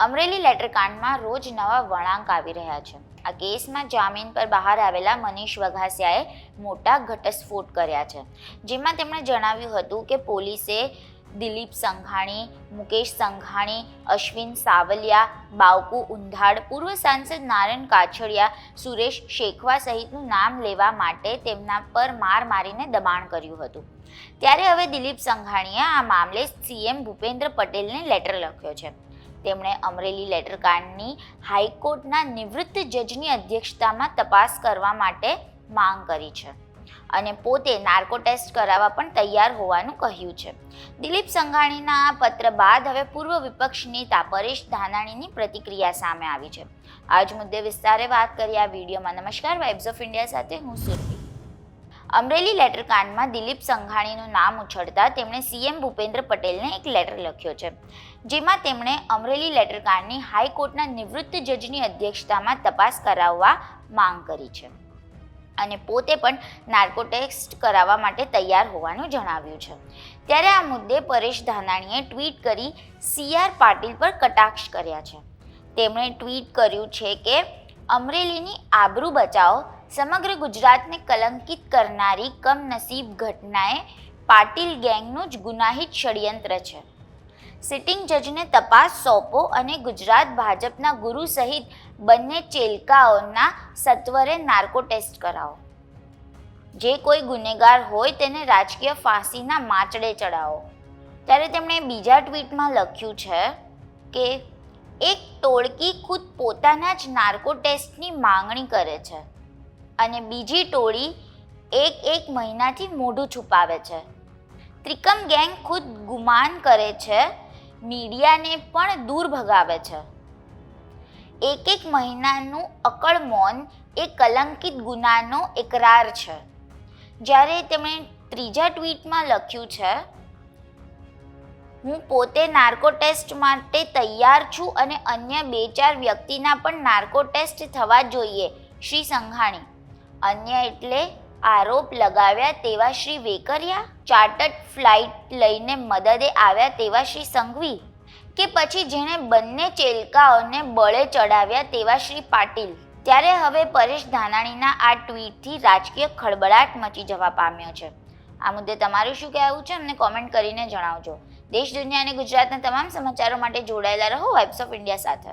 અમરેલી લેટરકાંડમાં રોજ નવા વળાંક આવી રહ્યા છે. આ કેસમાં જામીન પર બહાર આવેલા મનીષ વઘાસિયાએ મોટા ઘટસ્ફોટ કર્યા છે. જેમાં તેમણે જણાવ્યું હતું કે પોલીસે દિલીપ સંઘાણી, મુકેશ સંઘાણી, અશ્વિન સાવલિયા, બાવકુ ઉંધાડ, પૂર્વ સાંસદ નારાયણ કાછડિયા, સુરેશ શેખવા સહિતનું નામ લેવા માટે તેમના પર માર મારીને દબાણ કર્યું હતું. ત્યારે હવે દિલીપ સંઘાણીએ આ મામલે સીએમ ભૂપેન્દ્ર પટેલને લેટર લખ્યો છે. તેમણે અમરેલી લેટર કાર્ડની હાઈકોર્ટના નિવૃત્ત જજની અધ્યક્ષતામાં તપાસ કરવા માટે માંગ કરી છે અને પોતે નાર્કો ટેસ્ટ કરાવવા પણ તૈયાર હોવાનું કહ્યું છે. દિલીપ સંઘાણીના આ પત્ર બાદ હવે પૂર્વ વિપક્ષ નેતા પરેશ ધાનાણીની પ્રતિક્રિયા સામે આવી છે. આજ મુદ્દે વિસ્તારે વાત કરી આ વિડીયોમાં. નમસ્કાર વાઇબ્સ ઓફ ઇન્ડિયા સાથે હું સુરભી. અમરેલી લેટર કાંડમાં દિલીપ સંઘાણીનું નામ ઉછળતા તેમણે સીએમ ભૂપેન્દ્ર પટેલને એક લેટર લખ્યો છે. જેમાં તેમણે અમરેલી લેટર કાંડની હાઈકોર્ટના નિવૃત્ત જજની અધ્યક્ષતામાં તપાસ કરાવવા માંગ કરી છે. અને પોતે પણ નાર્કો ટેસ્ટ કરાવવા માટે તૈયાર હોવાનું જણાવ્યું છે. ત્યારે આ મુદ્દે પરેશ ધાનાણીએ ટ્વીટ કરી સીઆર પાટીલ પર કટાક્ષ કર્યા છે. તેમણે ટ્વીટ કર્યું છે કે, અમરેલીની આબરૂ બચાવો સમગ્ર ગુજરાતને કલંકિત કરનારી કમનસીબ ઘટનાએ પાટીલ ગેંગનું જ ગુનાહિત ષડયંત્ર છે. સિટિંગ જજને તપાસ સોંપો અને ગુજરાત ભાજપના ગુરુ સહિત બંને ચેલકાઓના સત્વરે નાર્કો ટેસ્ટ કરાવો. જે કોઈ ગુનેગાર હોય તેને રાજકીય ફાંસીના માચડે ચડાવો. ત્યારે તેમણે બીજા ટ્વીટમાં લખ્યું છે કે, એક ટોળકી ખુદ પોતાના જ નાર્કો ટેસ્ટની માંગણી કરે છે. અને બીજી ટોળી એક એક મહિનાથી મોઢું છુપાવે છે. ત્રિકમ ગેંગ ખુદ ગુમાન કરે છે, મીડિયાને પણ દૂર ભગાવે છે. એક એક મહિનાનું અકળ મૌન એ કલંકિત ગુનાનો એકરાર છે. જ્યારે તેમણે ત્રીજા ટ્વીટમાં લખ્યું છે, હું પોતે નાર્કો ટેસ્ટ માટે તૈયાર છું અને અન્ય બે ચાર વ્યક્તિના પણ નાર્કો ટેસ્ટ થવા જોઈએ, શ્રી સંઘાણી. અન્ય એટલે આરોપ લગાવ્યા તેવા શ્રી વેકરિયા, ચાર્ટર્ડ ફ્લાઇટ લઈને મદદે આવ્યા તેવા શ્રી સંઘવી કે પછી જેણે બંને ચેલકાઓને બળે ચડાવ્યા તેવા શ્રી પાટીલ. ત્યારે હવે પરેશ ધાનાણીના આ ટ્વીટથી રાજકીય ખળબળાટ મચી જવા પામ્યો છે. આ મુદ્દે તમારું શું કહેવું છે અમને કોમેન્ટ કરીને જણાવજો. દેશ, દુનિયા અને ગુજરાતના તમામ સમાચારો માટે જોડાયેલા રહો વાઇબ્સ ઓફ ઇન્ડિયા સાથે.